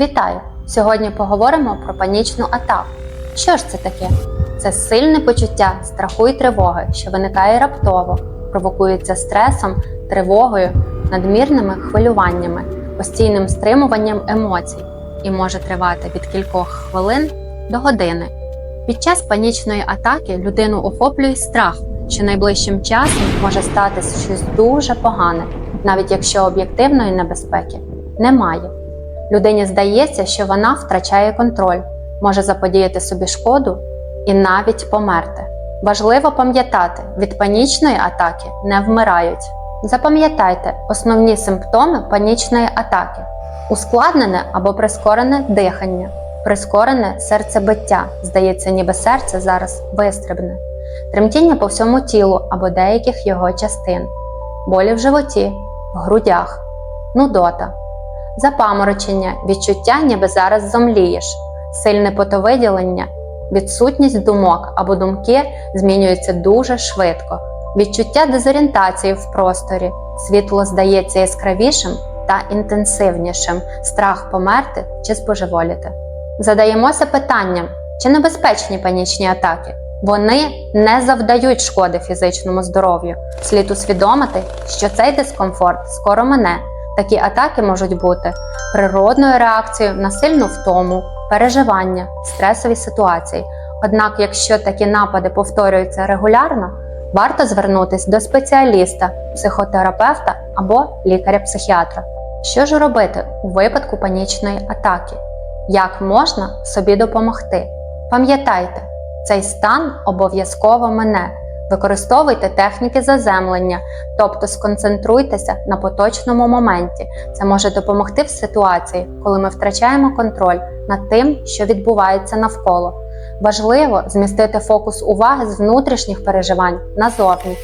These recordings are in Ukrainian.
Вітаю! Сьогодні поговоримо про панічну атаку. Що ж це таке? Це сильне почуття страху і тривоги, що виникає раптово, провокується стресом, тривогою, надмірними хвилюваннями, постійним стримуванням емоцій і може тривати від кількох хвилин до години. Під час панічної атаки людину охоплює страх, що найближчим часом може статися щось дуже погане, навіть якщо об'єктивної небезпеки немає. Людині здається, що вона втрачає контроль, може заподіяти собі шкоду і навіть померти. Важливо пам'ятати, від панічної атаки не вмирають. Запам'ятайте основні симптоми панічної атаки: ускладнене або прискорене дихання, прискорене серцебиття, здається, ніби серце зараз вистрибне, тремтіння по всьому тілу або деяких його частин, болі в животі, в грудях, нудота запаморочення, відчуття, ніби зараз зомлієш, сильне потовиділення, відсутність думок або думки змінюються дуже швидко, відчуття дезорієнтації в просторі, світло здається яскравішим та інтенсивнішим, страх померти чи споживоліти. Задаємося питанням, чи небезпечні панічні атаки? Вони не завдають шкоди фізичному здоров'ю. Слід усвідомити, що цей дискомфорт скоро мине. Такі атаки можуть бути природною реакцією на сильну втому, переживання, стресові ситуації. Однак, якщо такі напади повторюються регулярно, варто звернутися до спеціаліста, психотерапевта або лікаря-психіатра. Що ж робити у випадку панічної атаки? Як можна собі допомогти? Пам'ятайте, цей стан обов'язково мине. Використовуйте техніки заземлення, тобто сконцентруйтеся на поточному моменті. Це може допомогти в ситуації, коли ми втрачаємо контроль над тим, що відбувається навколо. Важливо змістити фокус уваги з внутрішніх переживань назовні.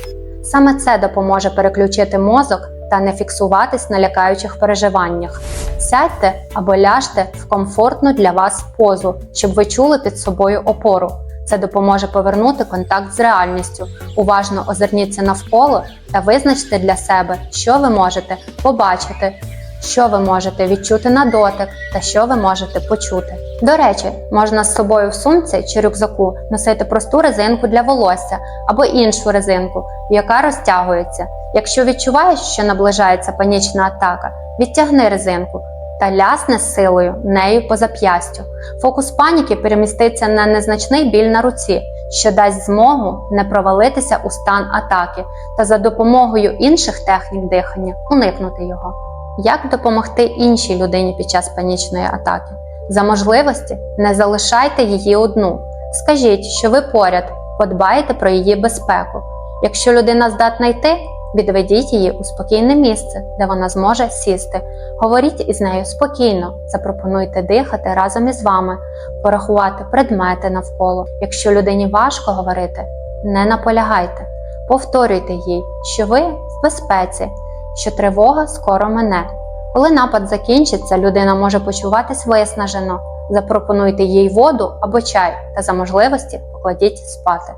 Саме це допоможе переключити мозок та не фіксуватись на лякаючих переживаннях. Сядьте або ляжте в комфортну для вас позу, щоб ви чули під собою опору. Це допоможе повернути контакт з реальністю. Уважно озирніться навколо та визначте для себе, що ви можете побачити, що ви можете відчути на дотик та що ви можете почути. До речі, можна з собою в сумці чи рюкзаку носити просту резинку для волосся або іншу резинку, яка розтягується. Якщо відчуваєш, що наближається панічна атака, відтягни резинку та лясне силою нею по зап'ястю. Фокус паніки переміститься на незначний біль на руці, що дасть змогу не провалитися у стан атаки та за допомогою інших технік дихання уникнути його. Як допомогти іншій людині під час панічної атаки? За можливості не залишайте її одну. Скажіть, що ви поряд, подбаєте про її безпеку. Якщо людина здатна йти, Відведіть її у спокійне місце, де вона зможе сісти. Говоріть із нею спокійно, запропонуйте дихати разом із вами, порахувати предмети навколо. Якщо людині важко говорити, не наполягайте. Повторюйте їй, що ви в безпеці, що тривога скоро мине. Коли напад закінчиться, людина може почуватись виснажено. Запропонуйте їй воду або чай та за можливості покладіть спати.